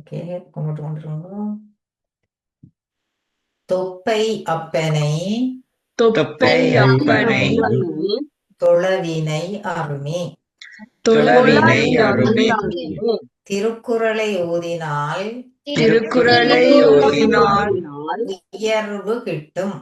Okay கும்பிட்டு கொண்டிருங்க தொப்பை அப்பனை தொப்பை அப்பனை தொழவினை அருமே தொழவினை அருமே திருக்குறளை ஓதினால் திருக்குறளை ஓதினால் உயர்வு கிட்டும்.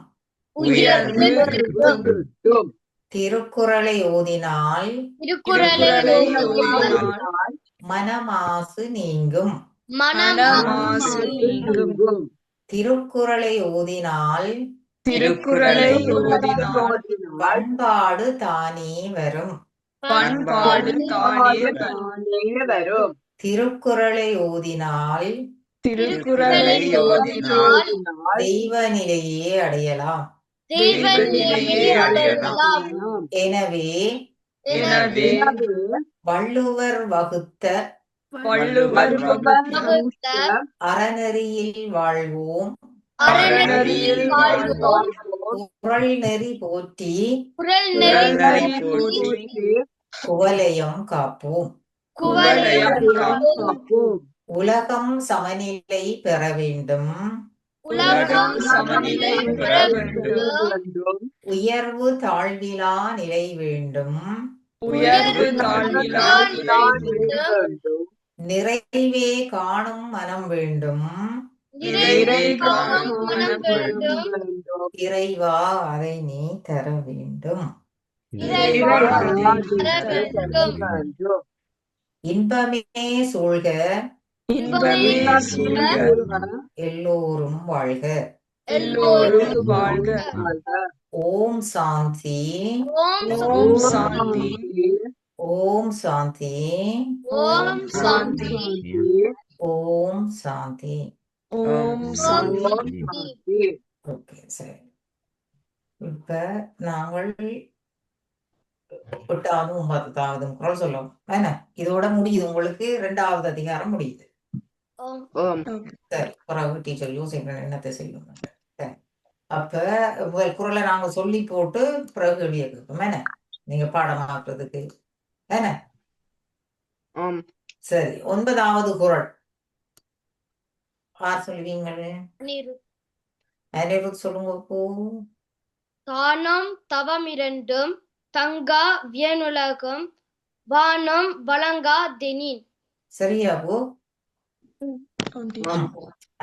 உயர்வு கிட்டும். திருக்குறளை ஓதினால் திருக்குறளை ஓதினால் மனமாசு நீங்கும். மனமாசு நீங்கும் திருக்குறளை ஓதினால் திருக்குறளை ஓதினால் பண்பாடு தானே வரும். பண்பாடு தானே வரும். திருக்குறளை ஓதினால் திருக்குறளை ஓதினால் தெய்வ நிலையே அடையலாம். தெய்வ நிலையை அடையலாம். எனவே எனவே வள்ளுவர் வகுத்த வள்ளுவர் வகுத்த அறநெறியில் வாழ்வோம். அறநெறியில் வாழ்வோம். குறள் நெறி போற்றி குறளை போற்றி. குவலயம் காப்போம். குவலயம் காப்போம். உலகம் சமநிலை பெற வேண்டும். உலகம் சமநிலை பெற வேண்டும். உயர்வு தாழ்விலா நிலை வேண்டும். உயர்வு தாழ்விலா நிலை வேண்டும். நிறைவே காணும் மனம் வேண்டும். இறைவா அதை நீ தர வேண்டும். இன்பமே சூழ்க. எல்லோரும் வாழ்க. எல்லோரும் வாழ்க. ஓம் சாந்தி. ஓம் சாந்தி. ஓம் சாந்தி. ஓம் சாந்தி. ஓம் சாந்தி. ஓம் சாந்தி. ஓகே சரி. இப்ப நாங்கள் எட்டாவது ஒன்பதாவது குரல் சொல்லும் என்ன? இதோட முடியுது. உங்களுக்கு ரெண்டாவது அதிகாரம் முடியுது. ஓம். சரி பிறகு டீச்சர் யோசிக்கிறேன் என்னத்தை செய்யும் அப்ப குரலை நாங்க சொல்லி போட்டு பிறகு கேள்வியை கேட்போம். என்ன? நீங்க பாடமாக்குறதுக்கு என்ன? சரி ஒன்பதாவது குரல். யார் சொல்லுவீங்களே அனிருத் சொல்லுங்க போ. தானம் தவம் இரண்டும் தங்கா வியனுலகம் வானம் வழங்கா தெனின். சரியா போ.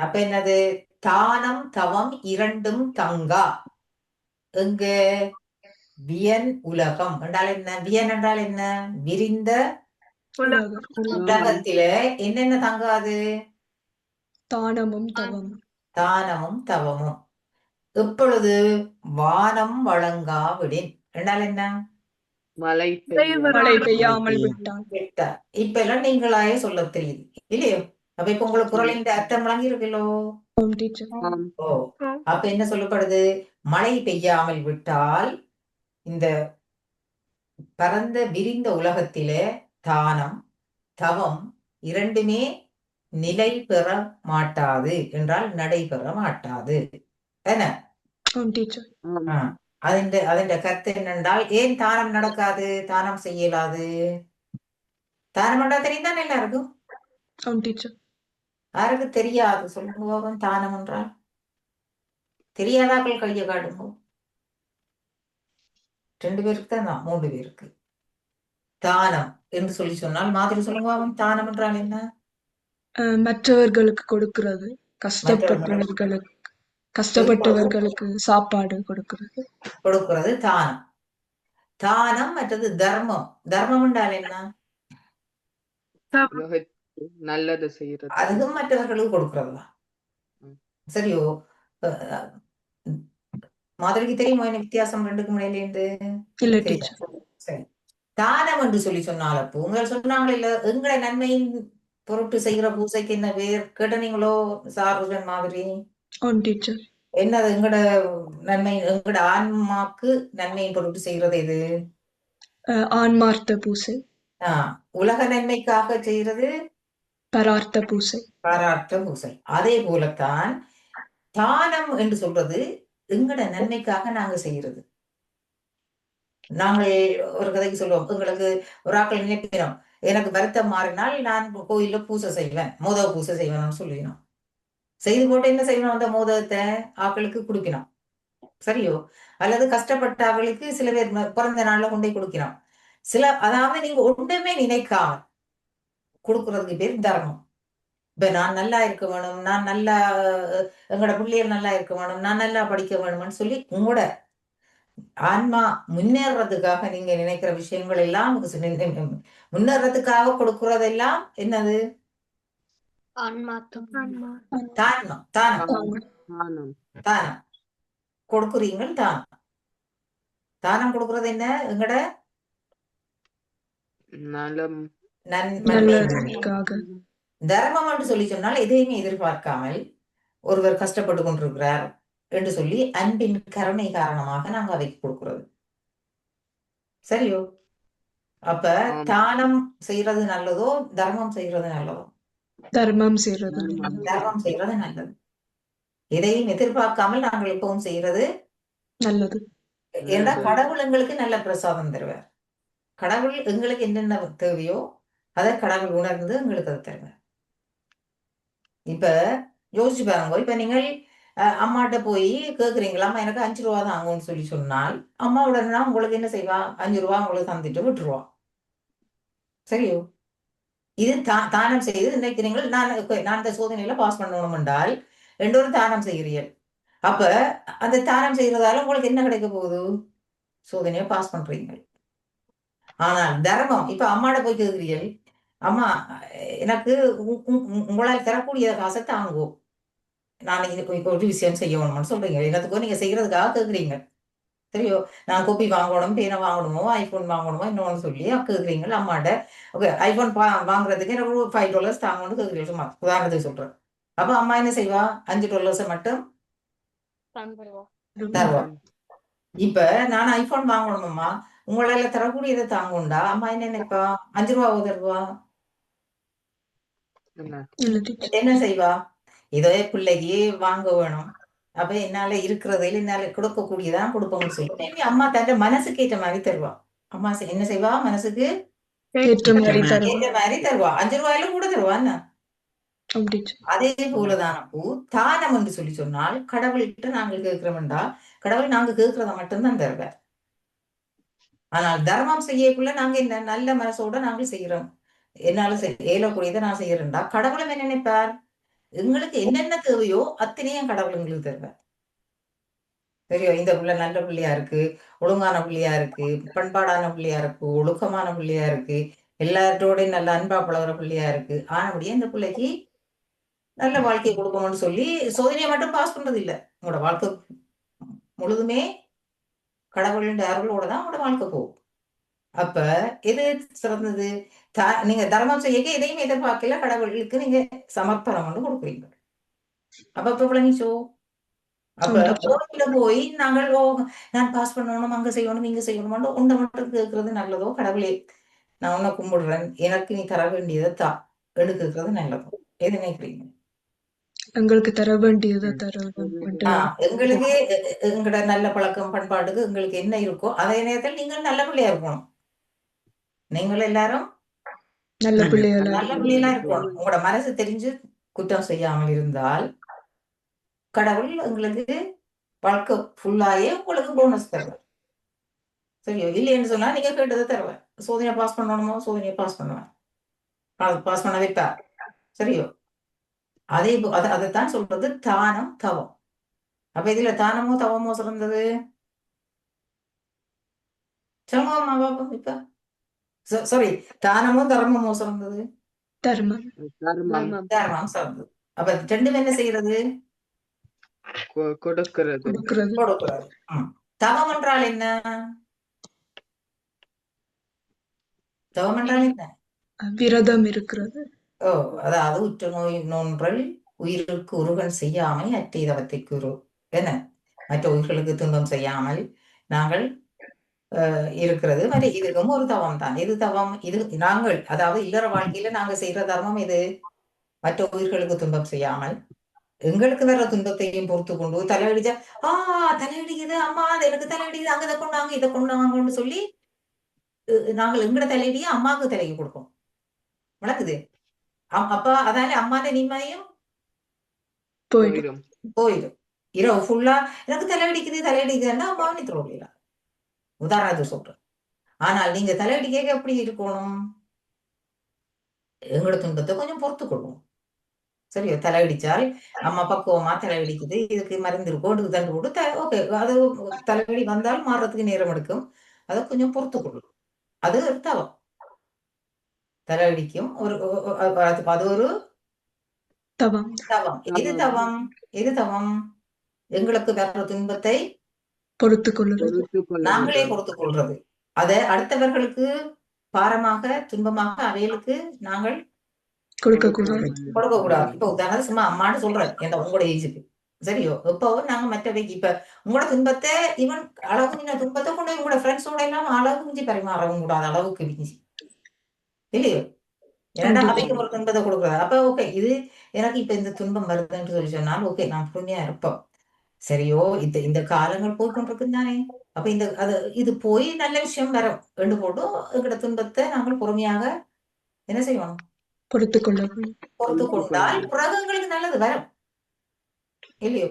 அப்ப என்னது? தானம் தவம் இரண்டும் தங்கா. எங்க? வியன் உலகம். என்றால் என்ன? வியன் என்றால் என்ன? விரிந்த உலகத்தில என்னென்ன தங்காது தானமும் தவமும். தானமும் தவமும். எப்பொழுது வானம் வழங்காவிடின்? என்றால் என்ன? மலை மழை பெய்யாமல் விட்டான். விட்டா இப்ப எல்லாம் நீங்களாயே சொல்ல தெரியுது இல்லையோ? அப்ப இப்ப உங்களுக்கு குரலின் அர்த்தம் ஓ அப்ப என்ன சொல்லப்படுது? மழை பெய்யாமல் விட்டால் இந்த பரந்த விரிந்த உலகத்திலே தானம் தவம் இரண்டுமே நிலை பெற மாட்டாது. என்றால் நடைபெற மாட்டாது. என்ன? அதிண்ட அதிண்ட கருத்து என்னென்றால் ஏன் தானம் நடக்காது? தானம் செய்யலாது? தானம் பண்ணா தெரியுதானே எல்லாருக்கும்? யாருக்கு தெரியாது? சொல்லுங்க தானம் என்றால். தெரியாதாக்கள் கையை காடுங்க ரெண்டு பேருக்கு தான் தான், மூன்று பேருக்கு. தானம் என்று சொல்லி சொன்னால் மாதிரி சொல்லுங்க பாப்போம் தானம் என்றால் என்ன? அஹ், மற்றவர்களுக்கு கொடுக்கிறது கஷ்டப்பட்டவர்களுக்கு கஷ்டப்பட்டவர்களுக்கு சாப்பாடு கொடுக்கிறது. கொடுக்கிறது தானம். தானம் மற்றது தர்மம். தர்மம் என்றால் என்ன? நல்லது செய்யறது. அதுவும் மற்றவர்களுக்கு கொடுக்கிறது? தான். சரியோ? அஹ், மாதிரிக்கு தெரியுமா என்ன வித்தியாசம் ரெண்டுக்கும் இடையில சரி. தானம் என்று சொல்லி சொன்னால் அப்போ. உங்கள் சொன்னாங்களே இல்ல எங்களை நன்மையின் பொருட்டு செய்கிற பூசைக்கு என்ன பேர் கேட்டனீங்களோ சாருடன் மாதிரி? என்னது எங்கட நன்மை எங்கட ஆன்மாக்கு நன்மையின் பொருட்டு செய்யறது எது ஆன்மார்த்த பூசை. ஆஹ் உலக நன்மைக்காக செய்யறது பரார்த்த பூசை. பாராட்ட பூசை. அதே போலத்தான் தானம் என்று சொல்றது எங்கட நன்மைக்காக நாங்க செய்யறது. நாங்கள் ஒரு கதைக்கு சொல்லுவோம் எங்களுக்கு ஒரு ஆக்கள் நினைக்கிறோம் எனக்கு வருத்தம் மாறினால் நான் கோயில்ல பூசை செய்வேன் மோத பூசை செய்வேன் சொல்லினோம். செய்து போட்டு என்ன செய்யணும் அந்த மோதகத்தை? ஆக்களுக்கு கொடுக்கணும். சரியோ? அல்லது கஷ்டப்பட்ட அவளுக்கு சில பேர் பிறந்த நாள்ல கொண்டே கொடுக்கணும். சில அதாவது நீங்க ஒன்றுமே நினைக்காம கொடுக்கறதுக்கு பேர் தர்மம். இப்ப நான் நல்லா இருக்க வேணும் நான் நல்லா எங்களோட பிள்ளைகள் நல்லா இருக்க வேணும் நான் நல்லா படிக்க வேணும்னு சொல்லி உங்களோட ஆன்மா முன்னேறதுக்காக நீங்க நினைக்கிற விஷயங்கள் எல்லாம் முன்னேறதுக்காக கொடுக்கறதெல்லாம் என்னது? தானம் தானம். தானம். தானம். கொடுக்குறீங்கள் தானம். தானம் கொடுக்கறது என்ன எங்கட? நலம். நன்மை நல்லதுக்காக தர்மம் என்று சொல்லி சொன்னால் எதையுமே எதிர்பார்க்காமல் ஒருவர் கஷ்டப்பட்டு கொண்டிருக்கிறார் என்று சொல்லி அன்பின் கருணை காரணமாக நாங்க அவைக்கு கொடுக்கிறது சரியோ அப்ப. தானம் செய்யறது நல்லதோ தர்மம் செய்யறது நல்லதோ தர்மம் செய்யறது தர்மம். செய்யறது நல்லது எதையும் எதிர்பார்க்காமல் நாங்கள் எப்பவும் செய்யறது நல்லது ஏன்னா. கடவுள் எங்களுக்கு நல்ல பிரசாதம் தருவார் கடவுள் எங்களுக்கு என்னென்ன தேவையோ அதை கடவுள் உணர்ந்து எங்களுக்கு அதை தருவார் இப்ப யோசிச்சு பாருங்க. இப்ப நீங்கள் அம்மாட்ட போய் கேக்குறீங்களா? அம்மா எனக்கு அஞ்சு ரூபா தாங்கன்னு சொல்லி சொன்னால் அம்மா உடனே உங்களுக்கு என்ன செய்வா? அஞ்சு ரூபா உங்களுக்கு தந்துட்டு விட்டுருவா. சரியோ? இது தா தானம் செய்து நினைக்கிறீங்கள் நான் நான் இந்த சோதனையில பாஸ் பண்ணணும் என்றால் ரெண்டோரும் தானம் செய்கிறீர்கள். அப்ப அந்த தானம் செய்யறதால உங்களுக்கு என்ன கிடைக்க போகுது? சோதனையை பாஸ் பண்றீங்க ஆனால் தர்மம் இப்ப அம்மாட்ட போய் கேட்கிறீர்கள் அம்மா எனக்கு உங்களால் தரக்கூடிய காசை தாங்கோ நான் இது ஒரு விஷயம் செய்யணும்னு சொல்றீங்க. என்னத்துக்கோ நீங்க செய்யறதுக்காக கேக்குறீங்க. சரியோ நான் கோப்பி வாங்கணும் பேனை வாங்கணுமோ ஐபோன் வாங்கணுமோ இன்னொன்னு சொல்லி கேக்குறீங்க. அம்மாட்ட ஓகே ஐபோன் வாங்குறதுக்கு எனக்கு ஒரு ஃபைவ் டாலர்ஸ் தாங்கணும்னு கேக்குறீங்க. சும்மா உதாரணத்துக்கு சொல்றேன். அப்ப அம்மா என்ன செய்வா? அஞ்சு டாலர்ஸை மட்டும் தருவா. இப்ப நான் ஐபோன் வாங்கணுமாம்மா உங்களால தரக்கூடியதை தாங்குண்டா அம்மா என்ன நினைப்பா? அஞ்சு ரூபா தருவா? என்ன இல்ல செய்வா? இதோ பிள்ளைக்கு வாங்க வேணும். அப்ப என்னால இருக்கிறதில் என்னால கொடுக்கக்கூடியதான் கொடுப்போம்னு சொல்லி அம்மா தன் மனசுக்கு ஏற்ற மாதிரி தருவா. அம்மா என்ன செய்வா? மனசுக்கு ஏற்ற மாதிரி தருவா. தருவா. அஞ்சு ரூபாயிலும் கூட தருவா டீச்சர் அதே போலதான் அப்போ தானம் என்று சொல்லி சொன்னால் கடவுள்கிட்ட நாங்கள் கேட்கிறோம்டா கடவுள் நாங்க கேட்கிறத மட்டும்தான் தருவார். ஆனால் தர்மம் செய்யக்குள்ள நாங்க என்ன நல்ல மனசோட நாங்கள் செய்யறோம் என்னால செய்- இயலக்கூடியதை நான் செய்யறேன்டா. கடவுளும் என்ன நினைப்பார்? எங்களுக்கு என்னென்ன தேவையோ அத்தனையும் கடவுள் எங்களுக்கு தருவார். தெரியும்? இந்த பிள்ளை நல்ல பிள்ளையா இருக்கு ஒழுங்கான பிள்ளையா இருக்கு பண்பாடான பிள்ளையா இருக்கு ஒழுக்கமான பிள்ளையா இருக்கு எல்லார்ட்டோடையும் நல்ல அன்பா பழகுற பிள்ளையா இருக்கு. ஆனபடியே இந்த பிள்ளைக்கு நல்ல வாழ்க்கையை கொடுக்கணும்னு சொல்லி சோதனையை மட்டும் பாஸ் பண்றது இல்ல உங்களோட வாழ்க்கை முழுதுமே கடவுளின் அருளோட தான் உங்களோட வாழ்க்கை போகும். அப்ப எது சிறந்தது? த- நீங்க தர்மம் செய்ய எதையும் எதிர்பார்க்கல கடவுளுக்கு நீங்க சமர்ப்பணம் கொண்டு கொடுக்குறீங்க. அப்ப இப்ப விளங்கிச்சோ? அப்ப. கோயில்ல போய் நாங்கள் ஓ நான் பாஸ் பண்ணணும் அங்க செய்யணும் இங்க செய்யணும் உன்னை மட்டும் கேட்கறது நல்லதோ? கடவுளே நான் உன்னை கும்பிடுறேன். எனக்கு நீ தர வேண்டியதை தா. எடுக்கிறது நல்லதோ. எது நினைக்கிறீங்க? எங்களுக்கு தர வேண்டியதை ஆ, எங்களுக்கு எங்களோட நல்ல பழக்கம் பண்பாட்டுக்கு எங்களுக்கு என்ன இருக்கோ அதே நேரத்தில் நீங்கள் நல்ல பிள்ளையா இருக்கணும். நீங்கள் எல்லாரும் நல்ல பிள்ளைகளா நல்ல பிள்ளைகளா இருக்கணும் உங்களோட மனசு தெரிஞ்சு குற்றம் செய்யாமல் இருந்தால் கடவுள் உங்களுக்கு வாழ்க்கை ஃபுல்லாயே உங்களுக்கு போனஸ் தருவார். சரியோ? இல்லைன்னு சொன்னா நீங்க கேட்டதை தருவார். சோதனையை பாஸ் பண்ணணுமோ? சோதனையை பாஸ் பண்ணுவேன் பாஸ் பண்ண வைப்பார். சரியோ? அதே அதைத்தான் சொல்றது தானம் தவம். அப்ப இதுல தானமோ தவமோ சிறந்தது? சொல்லுங்கம்மா பாப்போம் இப்ப. சாரி தானமோ தர்மமோ சிறந்தது தர்மம் தர்மம் தர்மம் சிறந்தது அப்ப ரெண்டும் என்ன செய்யறது கொடுக்கிறது கொடுக்கிறது. தவம் என்றால் என்ன தவம் என்றால் என்ன விரதம் இருக்கிறது ஓ அதாவது உற்ற நோய் நோன்றல் உயிருக்கு உருகன் செய்யாமை அற்றை தவத்தை கூறு என்ன மற்ற உயிர்களுக்கு துன்பம் செய்யாமல் நாங்கள் இருக்கிறது. மாதிரி இதுக்கும் ஒரு தவம் தான். இது தவம். இது நாங்கள் அதாவது இல்லற வாழ்க்கையில நாங்க செய்யற தர்மம் இது மற்ற உயிர்களுக்கு துன்பம் செய்யாமல் எங்களுக்கு வர்ற துன்பத்தையும் பொறுத்து கொண்டு தலையடிச்சா ஆ தலையடிக்குது அம்மா அது எனக்கு தலையடிக்குது அங்க இதை கொண்டாங்க இதை கொண்டாங்கன்னு சொல்லி அஹ், நாங்கள் எங்கட தலையடியை அம்மாவுக்கு தலையை கொடுப்போம். விளக்குது அப்ப அதால அம்மாண்ட நிம்மதியும் போயிடும். போயிடும். இரவு ஃபுல்லா எனக்கு தலையடிக்குது தலையடிக்குதுன்னா அம்மாவை நித்திர முடியல உதாரணத்துக்கு சொல்றேன். ஆனால் நீங்க தலையடிக்க எப்படி இருக்கணும்? எங்களோட துன்பத்தை கொஞ்சம் பொறுத்து கொள்வோம் சரியோ? தலையடிச்சால் அம்மா பக்குவமா தலையடிக்குது. இதுக்கு மருந்து இருக்கும் தண்டு போட்டு ஓகே அது தலைவலி வந்தால் மாறுறதுக்கு நேரம் எடுக்கும். அதை கொஞ்சம் பொறுத்து கொள்ளும் அது ஒரு தவம். தலையடிக்கும் ஒரு அது- ஒரு தவம். தவம். எது தவம்? எது தவம்? எங்களுக்கு வர்ற துன்பத்தை பொறுத்து கொள்ள நாங்களே பொறுத்துக் கொள்றது அதை அடுத்தவர்களுக்கு பாரமாக துன்பமாக அவைகளுக்கு நாங்கள் கொடுக்க கூடாது கொடுக்க கூடாது இப்ப உதாரணம் சும்மா அம்மான்னு சொல்றேன். எந்த உங்களோட ஏஜுக்கு சரியோ? இப்போ நாங்க மற்றவைக்கு இப்ப உங்களோட துன்பத்தை இவன் அளவு துன்பத்தை கொண்டு உங்களோட ஃப்ரெண்ட்ஸோட எல்லாம் அளவு மிஞ்சி பரிமாறவும் கூடாது. அளவுக்கு மிஞ்சி. இல்லையோ? ஏன்னா. அவைக்கு ஒரு துன்பத்தை கொடுக்குறது அப்ப ஓகே இது எனக்கு இப்ப இந்த துன்பம் வருதுன்னு சொல்லி சொன்னால் ஓகே நான் பொறுமையா இருப்போம். சரியோ இந்த இந்த காலங்கள் போய் கொண்டிருக்கு தானே அப்ப இந்த அது இது போய் நல்ல விஷயம் வரும். ரெண்டு போட்டும் எங்களோட துன்பத்தை நாங்கள் பொறுமையாக என்ன செய்யணும் பொறுத்து கொள்ள பொறுத்து கொண்டால் பிறகு எங்களுக்கு நல்லது வரும். இல்லையோ?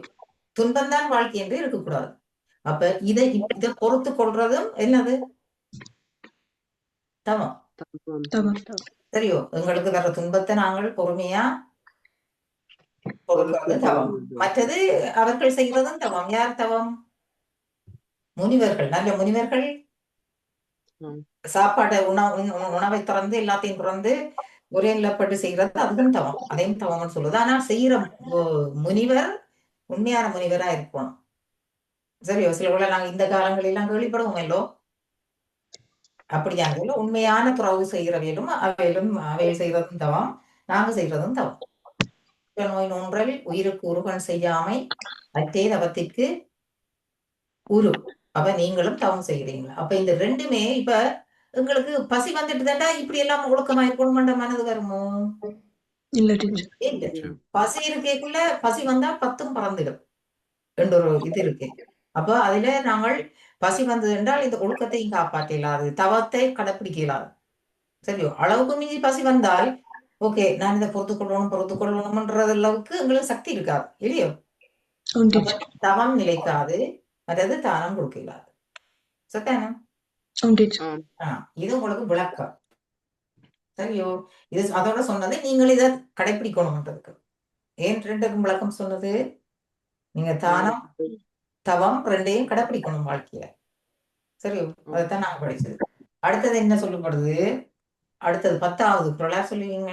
துன்பம் தான் வாழ்க்கை என்று இருக்கக்கூடாது. அப்ப இதை இதை பொறுத்து கொள்றதும் என்னது? தவம். சரியோ? எங்களுக்கு வர்ற துன்பத்தை நாங்கள் பொறுமையா தவம். மற்றது அவர்கள் செய்கிறதும் தவம். யார் தவம்? முனிவர்கள். நல்ல முனிவர்கள். ம். சாப்பாட்டை உணவு உணவை திறந்து எல்லாத்தையும் திறந்து ஒரே நிலப்பட்டு செய்கிறது அதுவும் தவம். அதையும் தவம்னு சொல்லுது. ஆனா செய்யற முனிவர் உண்மையான முனிவரா இருக்கணும் சரியோ? சிலவங்களை நாங்க இந்த காலங்களில் எல்லாம் கேள்விப்படுவோம் இல்லோ அப்படியாக உண்மையான துறவு செய்கிறவையிலும் அவையிலும் அவையில் செய்வதும் தவம். நாங்க செய்யறதும் தவம். உற்ற நோய் நோன்றல் உயிருக்கு உருகன் செய்யாமை அத்தே தவத்திற்கு உரு. அப்ப நீங்களும் தவம் செய்கிறீங்களா? அப்ப இந்த ரெண்டுமே இப்ப எங்களுக்கு பசி வந்துட்டு தாண்டா இப்படி எல்லாம் ஒழுக்கமா இருக்கணும்ன்ற மனது வருமோ? இல்ல டீச்சர் இல்ல. பசி இருக்கேக்குள்ள பசி வந்தா பத்தும் பறந்துடும். என்ற ஒரு இது இருக்கு. அப்ப அதுல நாங்கள் பசி வந்தது என்றால் இந்த ஒழுக்கத்தையும் காப்பாற்ற இயலாது. தவத்தை கடைப்பிடிக்க இயலாது. சரியோ? அளவுக்கு மிஞ்சி பசி வந்தால் ஓகே நான் இதை பொறுத்து கொள்ளணும் பொறுத்து கொள்ளணும்ன்றது அளவுக்கு எங்களுக்கு சக்தி இருக்காது இல்லையோ? தவம் நிலைக்காது மற்றது தானம் கொடுக்க இயலாது சத்தானம் இது உங்களுக்கு விளக்கம். சரியோ? இது அதோட சொன்னது நீங்கள் இதை கடைப்பிடிக்கணும்ன்றதுக்கு. ஏன் ரெண்டுக்கும் விளக்கம் சொன்னது? நீங்க தானம் தவம் ரெண்டையும் கடைப்பிடிக்கணும் வாழ்க்கையில. சரியோ? அதைத்தான் நாங்க படிச்சது. அடுத்தது என்ன சொல்லப்படுது? அடுத்தது பத்தாவது குரலா சொல்லுவீங்க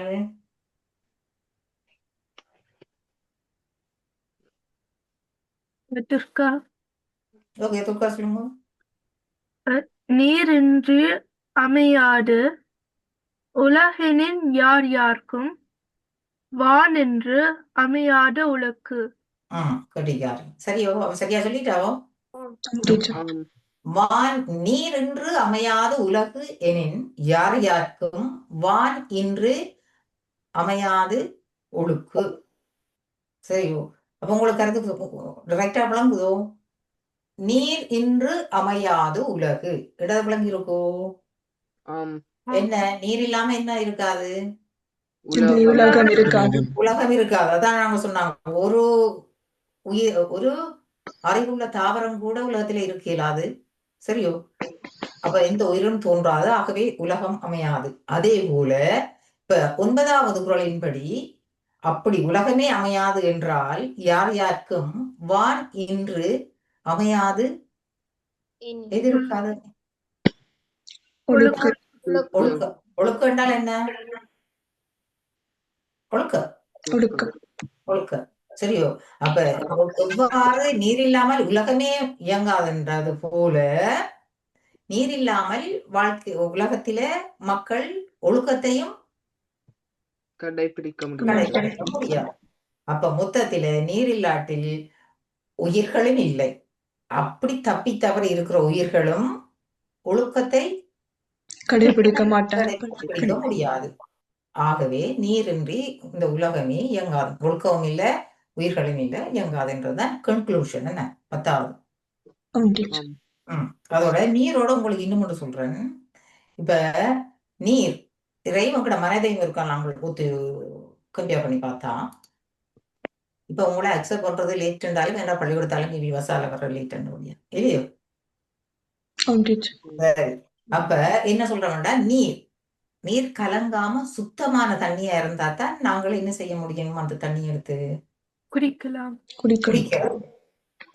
துர்கா. ஓகே துர்கா சொல்லுங்க. நீரின்றி அமையாது. உலகினின் யார் யார்க்கும் வானின்று அமையாத உலக்கு. கட்டிக்காரு சரியோ சொல்லிட்டாவோ. வான் நீர் என்று அமையாது உலகு எனின் யார் யார்க்கும் வான் இன்று அமையாது ஒழுக்கு. சரியோ. அப்ப உங்களுக்கு கருத்து ரைட்டா விளங்குதோ? நீர் இன்று அமையாது உலகு. இடது விளங்கி இருக்கோ. என்ன? நீர் இல்லாம என்ன இருக்காது? உலகம். இருக்காது. உலகம் இருக்காது. அதான் நாங்க சொன்னாங்க. ஒரு உயிர் ஒரு அறிவுள்ள தாவரம் கூட உலகத்துல இருக்க இயலாது சரியோ? அப்ப எந்த உயிரும் தோன்றாது. ஆகவே உலகம் அமையாது. அதே போல இப்ப ஒன்பதாவது குறளின்படி அப்படி உலகமே அமையாது என்றால் யார் யாருக்கும் வான் இன்று அமையாது? எது இருக்காது ஒழுக்கு. ஒழுக்க. ஒழுக்கம் என்றால் என்ன? ஒழுக்க. ஒழுக்கம் ஒழுக்க. சரியோ? அப்ப எவ்வாறு நீர் இல்லாமல் உலகமே இயங்காதென்றது போல நீர் இல்லாமல் வாழ்க்கை உலகத்தில மக்கள் ஒழுக்கத்தையும் கடைபிடிக்க முடியாது அப்ப மொத்தத்தில நீர் இல்லாட்டில் உயிர்களும் இல்லை. அப்படி தப்பி தவறி இருக்கிற உயிர்களும் ஒழுக்கத்தை கடைபிடிக்க கடைபிடிக்க முடியாது. ஆகவே நீரின்றி இந்த உலகமே இயங்காது. ஒழுக்கமும் இல்லை உயிர்களும் இல்லை இயங்காதுன்றதுதான் கன்க்ளூஷன் என்ன? பத்தாவது. ம். அதோட நீரோட உங்களுக்கு இன்னும் ஒன்று சொல்றேன். இப்ப நீர் இதையும் உங்களோட மனதையும் இருக்கா நாங்கள் கூத்து கம்பேர் பண்ணி பார்த்தா இப்ப உங்களை அக்செப்ட் பண்றது லேட் இருந்தாலும் என்ன பள்ளிக்கூடத்தாலும் இவி வசால வர லேட் முடியும் இல்லையோ. அப்ப என்ன சொல்றோம்னா நீர் நீர் கலங்காம சுத்தமான தண்ணியா இருந்தா தான் நாங்கள் என்ன செய்ய முடியும்? அந்த தண்ணி எடுத்து குடிக்கலாம். குடிக்கலாம். குடிக்கலாம்.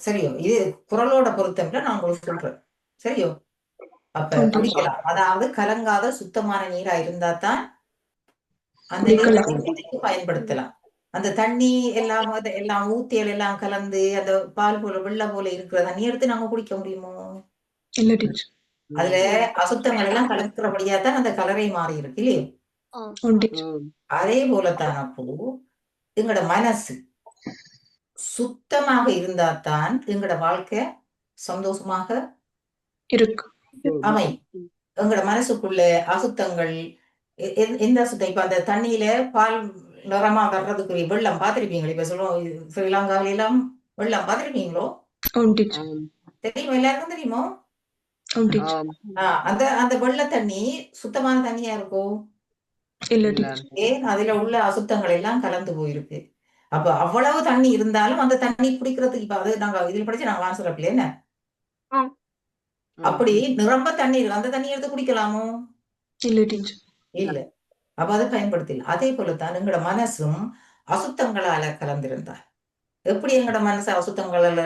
சரியோ இது குரலோட பொருத்தம்ல நான் உங்களுக்கு சொல்றேன். சரியோ? அப்ப குடிக்கலாம். அதாவது கலங்காத சுத்தமான நீரா இருந்தா தான் அந்த பயன்படுத்தலாம். அந்த தண்ணி எல்லாம் அது எல்லாம் ஊத்தியல் எல்லாம் கலந்து அந்த பால் போல வெள்ளை போல இருக்கிற தண்ணி எடுத்து நாங்க குடிக்க முடியுமோ? அதுல அசுத்தங்கள் எல்லாம் கலக்கிறபடியா தான் அந்த கலரை மாறி இருக்கு இல்லையோ. அதே போலத்தான் அப்போ எங்களோட மனசு சுத்தமாக இருந்தா தான் எங்களோட வாழ்க்கை சந்தோஷமாக இருக்கு அமையும். எங்களோட மனசுக்குள்ள அசுத்தங்கள் எந்த அசுத்தம்? இப்ப அந்த தண்ணியில பால் நிறமா வர்றதுக்குரிய வெள்ளம் பார்த்திருப்பீங்களா? இப்ப சொல்லுவோம் ஸ்ரீலங்காவில எல்லாம் வெள்ளம் ஆம். தெரியுமா? எல்லாருக்கும் தெரியுமோ? அந்த அந்த வெள்ள தண்ணி சுத்தமான தண்ணியா இருக்கும்? ஏன்? அதுல உள்ள அசுத்தங்கள் எல்லாம் கலந்து போயிருக்கு. அப்ப அவ்வளவு தண்ணி இருந்தாலும் அந்த தண்ணி குடிக்கிறதுக்கு இப்ப அது நாங்க இதுல படிச்சு நாங்க வாசல் என்ன? ஆம். அப்படி நிரம்ப தண்ணி இருக்கு. அந்த தண்ணி எடுத்து குடிக்கலாமோ? இல்ல அப்ப அதை பயன்படுத்தல. அதே போலத்தான் எங்களோட மனசும் அசுத்தங்களால கலந்திருந்தார். எப்படி எங்களோட மனசு அசுத்தங்களால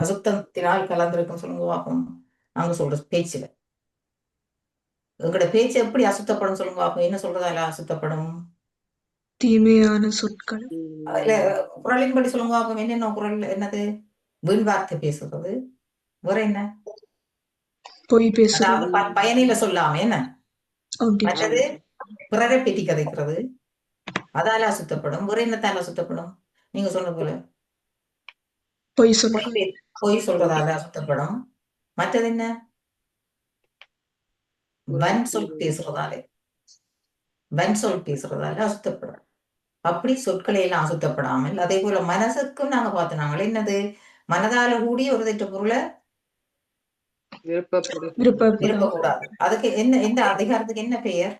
அசுத்தத்தினால் கலந்திருக்கும் சொல்லுங்க பார்ப்போம். நாங்க சொல்ற பேச்சுல. எங்களோட பேச்சு எப்படி அசுத்தப்படும் சொல்லுங்க பார்ப்போம். என்ன சொல்றதால அசுத்தப்படும்? தீமையான சொற்கள். அதுல குரலின்படி சொல்லுங்க பார்ப்போம் என்னென்ன குரல் என்னது? வீண் வார்த்தை பேசுறது. வேற என்ன? பொய் பேசுறது. பயனில சொல்லாம என்ன? மற்றது பிறரை பெட்டி கதைக்கிறது. அதால அசுத்தப்படும். வேற என்னத்தால அசுத்தப்படும்? நீங்க சொன்ன போல. பொய் பே- பொய் சொல்றதால அசுத்தப்படும். மற்றது என்ன? வன் சொல் பேசுறதால. வன் சொல் பேசுறதால அசுத்தப்படும் அப்படி சொற்களை எல்லாம் அசுத்தப்படாமல் அதே போல மனசுக்கும் நாங்க பார்த்தோம். என்னது? மனதால கூடி ஒரு திட்ட பொருளை விரும்பக்கூடாது. அதுக்கு என்ன எந்த அதிகாரத்துக்கு என்ன பெயர்?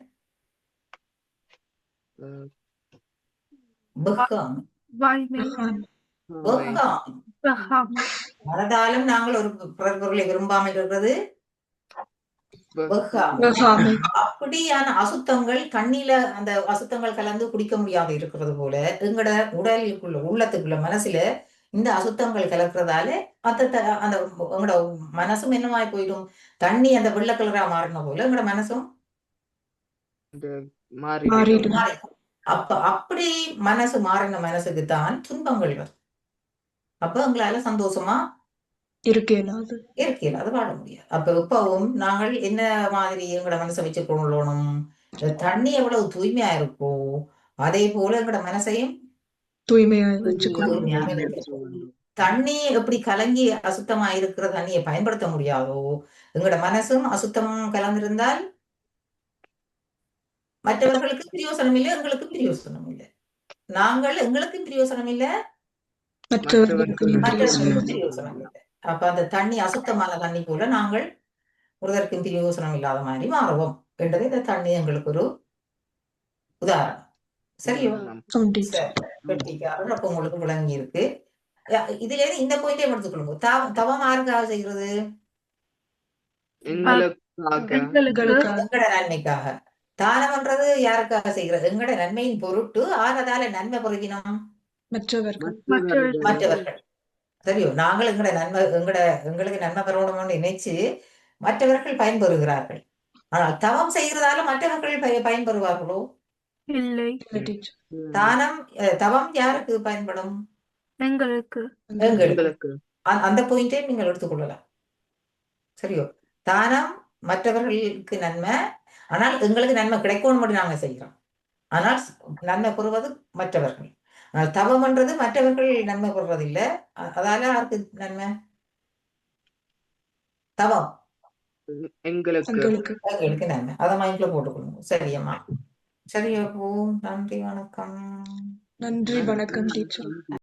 மனதாலும் நாங்கள் ஒரு பொருளை விரும்பாமல் இருக்கிறது. அப்படியான அசுத்தங்கள் கண்ணில அந்த அசுத்தங்கள் கலந்து குடிக்க முடியாது இருக்கிறது போல எங்கட உடலுக்குள்ள உள்ளத்துக்குள்ள மனசுல இந்த அசுத்தங்கள் கலக்கிறதால அந்த அந்த எங்கட மனசும் என்னமாய் போயிடும்? தண்ணி அந்த வெள்ளை கலரா மாறின போல எங்கட மனசும்? அப்ப அப்படி மனசு மாறின மனசுக்கு தான் துன்பங்கள் வரும். அப்ப எங்களால சந்தோஷமா இருக்க இயலாது இருக்கையில் அது வாழ முடியாது. அப்ப இப்பவும் நாங்கள் என்ன மாதிரி எங்களோட மனசை வச்சு கொள்ளணும் தண்ணி எவ்வளவு தூய்மையா இருக்கோ அதே போல எங்களோட மனசையும் தூய்மையா வச்சுக்கணும். தண்ணி எப்படி கலங்கி அசுத்தமா இருக்கிற தண்ணியை பயன்படுத்த முடியாதோ எங்களோட மனசும் அசுத்தம் கலந்திருந்தால் மற்றவர்களுக்கு பிரயோசனம் இல்லை எங்களுக்கும் பிரயோசனம் இல்லை. நாங்கள் எங்களுக்கும் பிரயோசனம் இல்லை மற்றவர்களுக்கு பிரயோசனம் இல்லை. அப்ப அந்த தண்ணி அசுத்தமான தண்ணி போல நாங்கள் ஒருதற்கும் பிரயோசனம் இல்லாத மாதிரி மாறுவோம் என்றது இந்த தண்ணி எங்களுக்கு ஒரு உதாரணம். சரியோ? அப்ப உங்களுக்கு விளங்கி இருக்கு இதுல இருந்து இந்த பாயிண்டே எடுத்துக்கொள்ளுங்க தவ தவம் யாருக்காக செய்கிறது? எங்களுக்கு எங்கட நன்மைக்காக. தானம்ன்றது யாருக்காக செய்கிறது? எங்கட நன்மையின் பொருட்டு ஆனதால நன்மை பெறுகினோம் மற்றவர்கள். மற்றவர்கள். சரியோ நாங்கள் எங்கட நன்மை எங்கட எங்களுக்கு நன்மை பெறணும்னு நினைச்சு மற்றவர்கள் பயன்பெறுகிறார்கள். ஆனால் தவம் செய்கிறதால மற்றவர்கள் பய- பயன்பெறுவார்களோ? இல்லை. தானம் தவம் யாருக்கு பயன்படும்? எங்களுக்கு. எங்களுக்கு. அந்த பாயிண்டே நீங்கள் எடுத்துக்கொள்ளலாம். சரியோ? தானம் மற்றவர்களுக்கு நன்மை. ஆனால் எங்களுக்கு நன்மை கிடைக்கணும் மட்டும் நாங்க செய்கிறோம். ஆனால் நன்மை பெறுவது மற்றவர்கள். ஆனால் தவம்ன்றது மற்றவர்கள் நன்மை இல்ல அ- அதால யாருக்கு நன்மை? தவம். எங்களுக்கு. நன்மை. அதை மைண்ட்ல போட்டுக்கொள்ளுங்க. சரியம்மா. சரி அப்போ நன்றி வணக்கம். நன்றி வணக்கம் டீச்சர்.